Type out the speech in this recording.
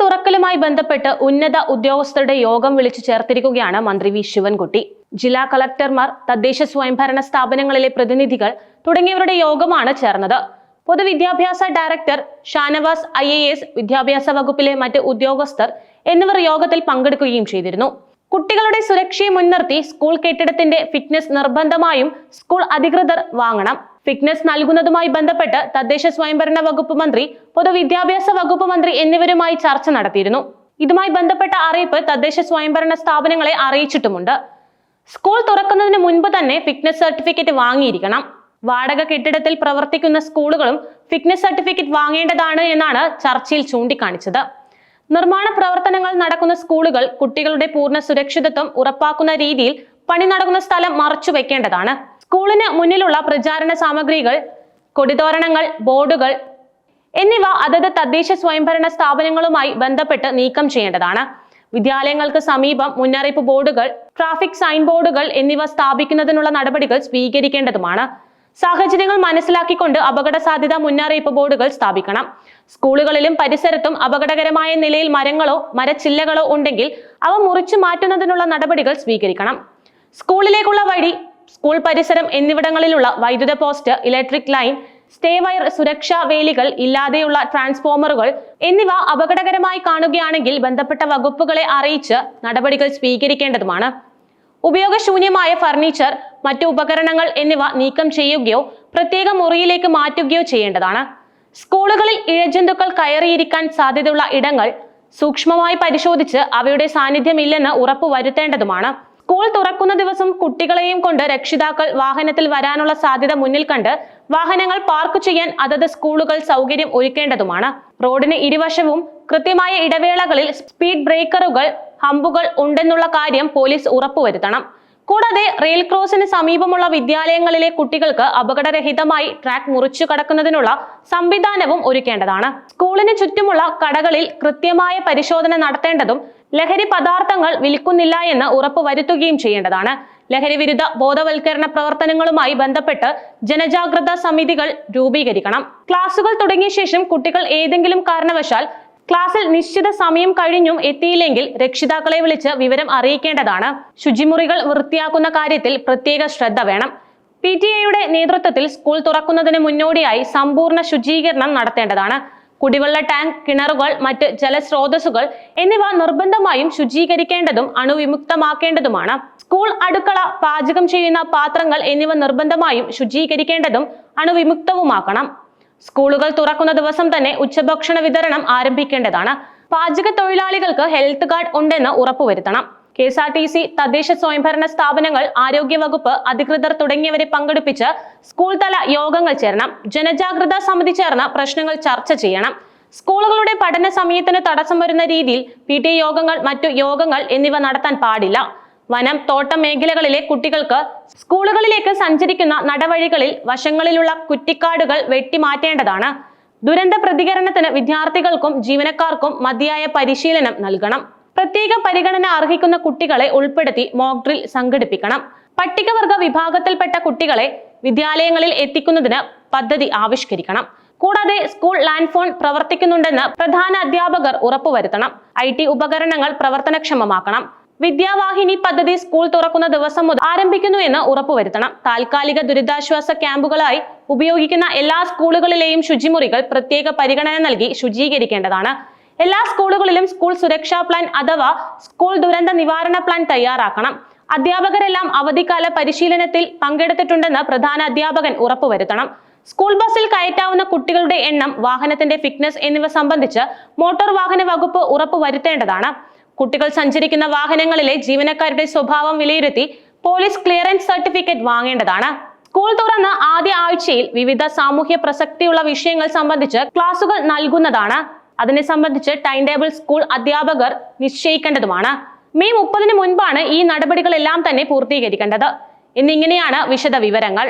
തുറക്കലുമായി ബന്ധപ്പെട്ട് ഉന്നത ഉദ്യോഗസ്ഥരുടെ യോഗം വിളിച്ചു ചേർത്തിരിക്കുകയാണ് മന്ത്രി വി ശിവൻകുട്ടി. ജില്ലാ കളക്ടർമാർ തദ്ദേശ സ്വയംഭരണ സ്ഥാപനങ്ങളിലെ പ്രതിനിധികൾ തുടങ്ങിയവരുടെ യോഗമാണ് ചേർന്നത്. പൊതുവിദ്യാഭ്യാസ director Shanavas I A S വിദ്യാഭ്യാസ വകുപ്പിലെ മറ്റ് ഉദ്യോഗസ്ഥർ എന്നിവർ യോഗത്തിൽ പങ്കെടുക്കുകയും ചെയ്തിരുന്നു. കുട്ടികളുടെ സുരക്ഷയെ മുൻനിർത്തി സ്കൂൾ കെട്ടിടത്തിന്റെ ഫിറ്റ്നസ് നിർബന്ധമായും സ്കൂൾ അധികൃതർ വാങ്ങണം. ഫിറ്റ്നസ് നൽകുന്നതുമായി ബന്ധപ്പെട്ട് തദ്ദേശ സ്വയംഭരണ വകുപ്പ് മന്ത്രി പൊതുവിദ്യാഭ്യാസ വകുപ്പ് മന്ത്രി എന്നിവരുമായി ചർച്ച നടത്തിയിരുന്നു. ഇതുമായി ബന്ധപ്പെട്ട അറിയിപ്പ് തദ്ദേശ സ്വയംഭരണ സ്ഥാപനങ്ങളെ അറിയിച്ചിട്ടുമുണ്ട്. സ്കൂൾ തുറക്കുന്നതിന് മുൻപ് തന്നെ ഫിറ്റ്നസ് സർട്ടിഫിക്കറ്റ് വാങ്ങിയിരിക്കണം. വാടക കെട്ടിടത്തിൽ പ്രവർത്തിക്കുന്ന സ്കൂളുകളും ഫിറ്റ്നസ് സർട്ടിഫിക്കറ്റ് വാങ്ങേണ്ടതാണ് എന്നാണ് ചർച്ചയിൽ ചൂണ്ടിക്കാണിച്ചത്. നിർമ്മാണ പ്രവർത്തനങ്ങൾ നടക്കുന്ന സ്കൂളുകൾ കുട്ടികളുടെ പൂർണ സുരക്ഷിതത്വം ഉറപ്പാക്കുന്ന രീതിയിൽ പണി നടക്കുന്ന സ്ഥലം മറച്ചു വെക്കേണ്ടതാണ് സ്കൂളിന് മുന്നിലുള്ള പ്രചാരണ സാമഗ്രികൾ കൊടിതോരണങ്ങൾ ബോർഡുകൾ എന്നിവ അതത് തദ്ദേശ സ്വയംഭരണ സ്ഥാപനങ്ങളുമായി ബന്ധപ്പെട്ട് നീക്കം ചെയ്യേണ്ടതാണ്. വിദ്യാലയങ്ങൾക്ക് സമീപം മുന്നറിയിപ്പ് ബോർഡുകൾ ട്രാഫിക് സൈൻ ബോർഡുകൾ എന്നിവ സ്ഥാപിക്കുന്നതിനുള്ള നടപടികൾ സ്വീകരിക്കേണ്ടതുമാണ്. സാഹചര്യങ്ങൾ മനസ്സിലാക്കിക്കൊണ്ട് അപകട സാധ്യത മുന്നറിയിപ്പ് ബോർഡുകൾ സ്ഥാപിക്കണം. സ്കൂളുകളിലും പരിസരത്തും അപകടകരമായ നിലയിൽ മരങ്ങളോ മരച്ചില്ലകളോ ഉണ്ടെങ്കിൽ അവ മുറിച്ചു മാറ്റുന്നതിനുള്ള നടപടികൾ സ്വീകരിക്കണം. സ്കൂളിലേക്കുള്ള വഴി സ്കൂൾ പരിസരം എന്നിവിടങ്ങളിലുള്ള വൈദ്യുത post electric line stay wire സുരക്ഷാ വേലികൾ ഇല്ലാതെയുള്ള ട്രാൻസ്ഫോമറുകൾ എന്നിവ അപകടകരമായി കാണുകയാണെങ്കിൽ ബന്ധപ്പെട്ട വകുപ്പുകളെ അറിയിച്ച് നടപടികൾ സ്വീകരിക്കേണ്ടതുമാണ്. ഉപയോഗശൂന്യമായ ഫർണിച്ചർ മറ്റു ഉപകരണങ്ങൾ എന്നിവ നീക്കം ചെയ്യുകയോ പ്രത്യേക മുറിയിലേക്ക് മാറ്റുകയോ ചെയ്യേണ്ടതാണ്. സ്കൂളുകളിൽ ഇഴജന്തുക്കൾ കയറിയിരിക്കാൻ സാധ്യതയുള്ള ഇടങ്ങൾ സൂക്ഷ്മമായി പരിശോധിച്ച് അവയുടെ സാന്നിധ്യമില്ലെന്ന് ഉറപ്പുവരുത്തേണ്ടതുമാണ്. സ്കൂൾ തുറക്കുന്ന ദിവസം കുട്ടികളെയും കൊണ്ട് രക്ഷിതാക്കൾ വാഹനത്തിൽ വരാനുള്ള സാധ്യത മുന്നിൽ കണ്ട് വാഹനങ്ങൾ പാർക്ക് ചെയ്യാൻ അതത് സ്കൂളുകൾ സൗകര്യം ഒരുക്കേണ്ടതുമാണ്. റോഡിന് ഇരുവശവും കൃത്യമായ ഇടവേളകളിൽ സ്പീഡ് ബ്രേക്കറുകൾ ഹമ്പുകൾ ഉണ്ടെന്നുള്ള കാര്യം പോലീസ് ഉറപ്പുവരുത്തണം. കൂടാതെ റെയിൽ ക്രോസിന് സമീപമുള്ള വിദ്യാലയങ്ങളിലെ കുട്ടികൾക്ക് അപകടരഹിതമായി ട്രാക്ക് മുറിച്ചു കടക്കുന്നതിനുള്ള സംവിധാനവും ഒരുക്കേണ്ടതാണ്. സ്കൂളിന് ചുറ്റുമുള്ള കടകളിൽ കൃത്യമായ പരിശോധന നടത്തേണ്ടതും ലഹരി പദാർത്ഥങ്ങൾ വിൽക്കുന്നില്ല എന്ന് ഉറപ്പുവരുത്തുകയും ചെയ്യേണ്ടതാണ്. ലഹരി വിരുദ്ധ ബോധവൽക്കരണ പ്രവർത്തനങ്ങളുമായി ബന്ധപ്പെട്ട് ജനജാഗ്രത സമിതികൾ രൂപീകരിക്കണം. ക്ലാസുകൾ തുടങ്ങിയ ശേഷം കുട്ടികൾ ഏതെങ്കിലും കാരണവശാൽ ക്ലാസ്സിൽ നിശ്ചിത സമയം കഴിഞ്ഞും എത്തിയില്ലെങ്കിൽ രക്ഷിതാക്കളെ വിളിച്ച് വിവരം അറിയിക്കേണ്ടതാണ്. ശുചിമുറികൾ വൃത്തിയാക്കുന്ന കാര്യത്തിൽ പ്രത്യേക ശ്രദ്ധ വേണം. പി ടി എയുടെ നേതൃത്വത്തിൽ സ്കൂൾ തുറക്കുന്നതിന് മുന്നോടിയായി സമ്പൂർണ ശുചീകരണം നടത്തേണ്ടതാണ്. കുടിവെള്ള ടാങ്ക് കിണറുകൾ മറ്റ് ജലസ്രോതസ്സുകൾ എന്നിവ നിർബന്ധമായും ശുചീകരിക്കേണ്ടതും അണുവിമുക്തമാക്കേണ്ടതുമാണ്. സ്കൂൾ അടുക്കള പാചകം ചെയ്യുന്ന പാത്രങ്ങൾ എന്നിവ നിർബന്ധമായും ശുചീകരിക്കേണ്ടതും അണുവിമുക്തവുമാക്കണം സ്കൂളുകൾ തുറക്കുന്ന ദിവസം തന്നെ ഉച്ചഭക്ഷണ വിതരണം ആരംഭിക്കേണ്ടതാണ്. പാചക തൊഴിലാളികൾക്ക് ഹെൽത്ത് കാർഡ് ഉണ്ടെന്ന് ഉറപ്പുവരുത്തണം. K S R T C തദ്ദേശ സ്വയംഭരണ സ്ഥാപനങ്ങൾ ആരോഗ്യവകുപ്പ് അധികൃതർ തുടങ്ങിയവരെ പങ്കെടുപ്പിച്ച് സ്കൂൾ തല യോഗങ്ങൾ ചേരണം ജനജാഗ്രത സമിതി ചേർന്ന് പ്രശ്നങ്ങൾ ചർച്ച ചെയ്യണം. സ്കൂളുകളുടെ പഠന സമയത്തിന് തടസ്സം വരുന്ന രീതിയിൽ പി ടി യോഗങ്ങൾ മറ്റു യോഗങ്ങൾ എന്നിവ നടത്താൻ പാടില്ല. വനം തോട്ടം മേഖലകളിലെ കുട്ടികൾക്ക് സ്കൂളുകളിലേക്ക് സഞ്ചരിക്കുന്ന നടവഴികളിൽ വശങ്ങളിലുള്ള കുറ്റിക്കാടുകൾ വെട്ടിമാറ്റേണ്ടതാണ്. ദുരന്ത പ്രതികരണത്തിന് വിദ്യാർത്ഥികൾക്കും ജീവനക്കാർക്കും മതിയായ പരിശീലനം നൽകണം. പ്രത്യേക പരിഗണന അർഹിക്കുന്ന കുട്ടികളെ ഉൾപ്പെടുത്തി മോക്ക് ഡ്രിൽ സംഘടിപ്പിക്കണം. പട്ടികവർഗ വിഭാഗത്തിൽപ്പെട്ട കുട്ടികളെ വിദ്യാലയങ്ങളിൽ എത്തിക്കുന്നതിന് പദ്ധതി ആവിഷ്കരിക്കണം. കൂടാതെ സ്കൂൾ ലാൻഡ് ഫോൺ പ്രവർത്തിക്കുന്നുണ്ടെന്ന് പ്രധാന അധ്യാപകർ ഉറപ്പുവരുത്തണം. ഐ ടി ഉപകരണങ്ങൾ പ്രവർത്തനക്ഷമമാക്കണം. വിദ്യാവാഹിനി പദ്ധതി സ്കൂൾ തുറക്കുന്ന ദിവസം മുതൽ ആരംഭിക്കുന്നു എന്ന് ഉറപ്പുവരുത്തണം. താൽക്കാലിക ദുരിതാശ്വാസ ക്യാമ്പുകളായി ഉപയോഗിക്കുന്ന എല്ലാ സ്കൂളുകളിലെയും ശുചിമുറികൾ പ്രത്യേക പരിഗണന നൽകി ശുചീകരിക്കേണ്ടതാണ്. എല്ലാ സ്കൂളുകളിലും സ്കൂൾ സുരക്ഷാ പ്ലാൻ അഥവാ സ്കൂൾ ദുരന്ത നിവാരണ പ്ലാൻ തയ്യാറാക്കണം. അധ്യാപകരെല്ലാം അവധിക്കാല പരിശീലനത്തിൽ പങ്കെടുത്തിട്ടുണ്ടെന്ന് പ്രധാന അധ്യാപകൻ ഉറപ്പുവരുത്തണം. സ്കൂൾ ബസ്സിൽ കയറ്റാവുന്ന കുട്ടികളുടെ എണ്ണം വാഹനത്തിന്റെ ഫിറ്റ്നസ് എന്നിവ സംബന്ധിച്ച് മോട്ടോർ വാഹന വകുപ്പ് ഉറപ്പുവരുത്തേണ്ടതാണ്. കുട്ടികൾ സഞ്ചരിക്കുന്ന വാഹനങ്ങളിലെ ജീവനക്കാരുടെ സ്വഭാവം വിലയിരുത്തി പോലീസ് ക്ലിയറൻസ് സർട്ടിഫിക്കറ്റ് വാങ്ങേണ്ടതാണ്. സ്കൂൾ തുറന്ന് ആദ്യ ആഴ്ചയിൽ വിവിധ സാമൂഹ്യ പ്രസക്തിയുള്ള വിഷയങ്ങൾ സംബന്ധിച്ച് ക്ലാസുകൾ നൽകുന്നതാണ്. അതിനെ സംബന്ധിച്ച് ടൈം ടേബിൾ സ്കൂൾ അധ്യാപകർ നിശ്ചയിക്കേണ്ടതുമാണ്. മെയ് മുപ്പതിന് മുൻപാണ് ഈ നടപടികളെല്ലാം തന്നെ പൂർത്തീകരിക്കേണ്ടത്. എന്നിങ്ങനെയാണ് വിശദ വിവരങ്ങൾ